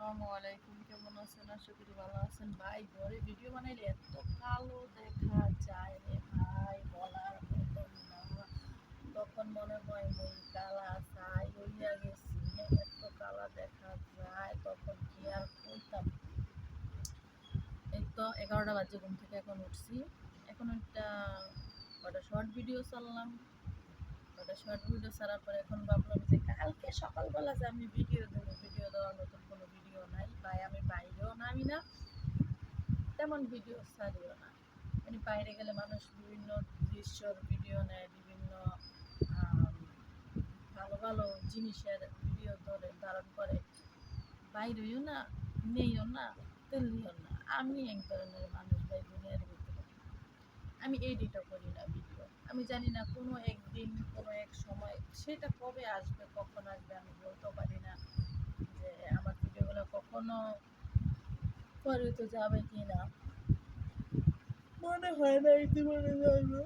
আসসালামু আলাইকুম, কেমন আছেন? আশা করি ভালো আছেন। ভাই, ঘরে ভিডিও বানাইলে এত কালো দেখা যায় রে ভাই, বলার মতো না। তখন মনে হয় মই কালা চাই হইয়া গেছি এত কালা দেখা যায়, তখন কি আর করতাম এই তো এগারোটা বাজে, ঘুম থেকে এখন উঠছি। এখন একটা কটা শর্ট ভিডিও চাললাম। কটা শর্ট ভিডিও ছাড়ার পরে এখন ভাবলাম যে কালকে সকালবেলা যে আমি ভিডিও দেবো ভিডিও দেওয়ার নতুন কোনো ভিডিও নাই বা আমি বাইরেও নামি না, তেমন ভিডিও ছাড়িও না। মানে বাইরে গেলে মানুষ বিভিন্ন দৃশ্যর ভিডিও নেয়, বিভিন্ন ভালো ভালো জিনিসের ভিডিও ধরে, ধারণ করে। বাইরেও না, নেইও না, তেলিও না। আমি এক ধরনের মানুষ, ভাই, দুনিয়ার ভিতরে। আমি এডিটও করি না ভিডিও আমি জানি না কোনো একদিন কোনো এক সময় সেটা কবে আসবে কখন আসবে আমি বলতেও পারি না যে আমার ভিডিওগুলো কখনো পরে তো যাবে কি না মনে হয় না মনে যাবে।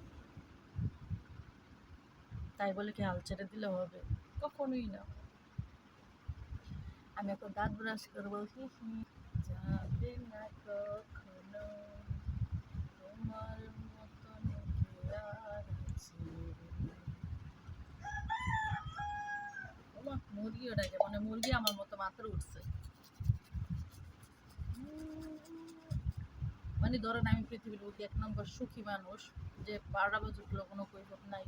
তাই বলে কি হাল ছেড়ে দিলে হবে? কখনোই না। আমি এখন দাঁত ব্রাশ করব। যাবে না কখনো তোমার মতন কে আর আছে ওমা, মুরগিও ডাকে মানে মুরগি আমার মতো মাত্র উঠছে। মানে ধরেন আমি পৃথিবীর এক নম্বর সুখী মানুষ, যে বারোটা বাজে কোনো কৈফত নাই।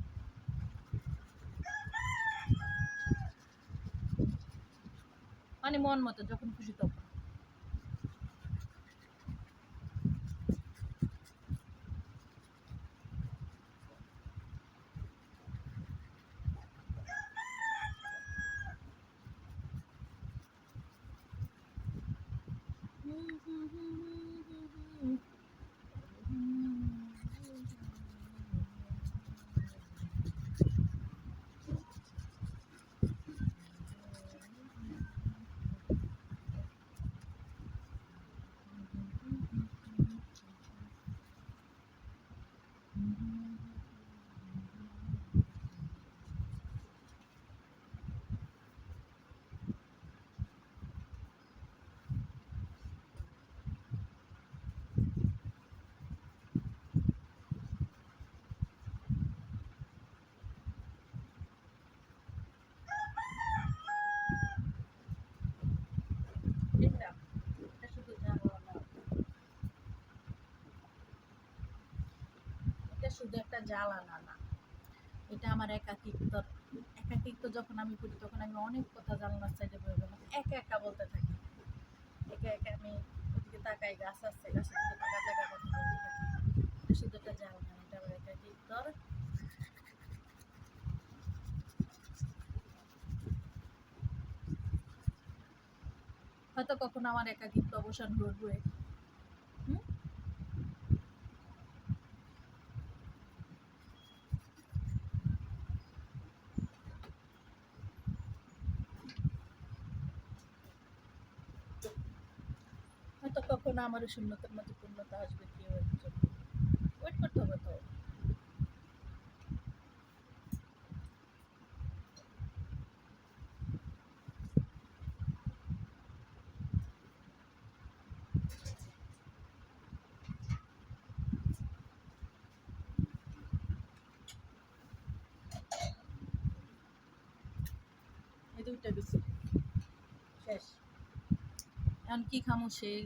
মানে মন মতো, যখন খুশি তখন এটা এটা শুধু জানলা না এটা শুধু একটা জ্বালানা না। এটা আমার একাকিত্ব একাকিত্ব যখন আমি করি, তখন আমি অনেক কথা জানলার সাইডে বলে গেলাম একা একা বলতে থাকি। একা একা আমি ওদিকে তাকাই, গাছ আছে, গাছের দিকে তাকা তাকা কথা বলতে থাকি। শুধু একটা জ্বালানা, এটা আমার একাকিত্ব। হয়তো কখনো আমার একাকিত্ব অবসান ঘটবে হুম? হয়তো কখনো আমার এই শূন্যতার মধ্যে পূর্ণতা আসবে কেউ একজন ওয়েট করতে হবে তো। দুইটা গেছি শেষ। এখন কি খামো সেই?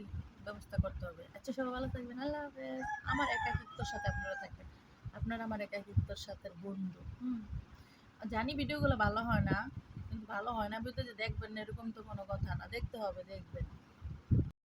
ব্যবস্থা করতে হবে। আচ্ছা সবাই ভালো থাকবেন। আল্লাহ হাফেজ। আমার একাকিত্বর সাথে আপনারা থাকবেন। আপনারা আমার একাকিত্বর সাথে বন্ধু। হুম। জানি ভিডিওগুলো ভালো হয় না, কিন্তু ভালো হয় না বলতে যে দেখবেন না, এরকম তো কোনো কথা না। দেখতে হবে, দেখবেন।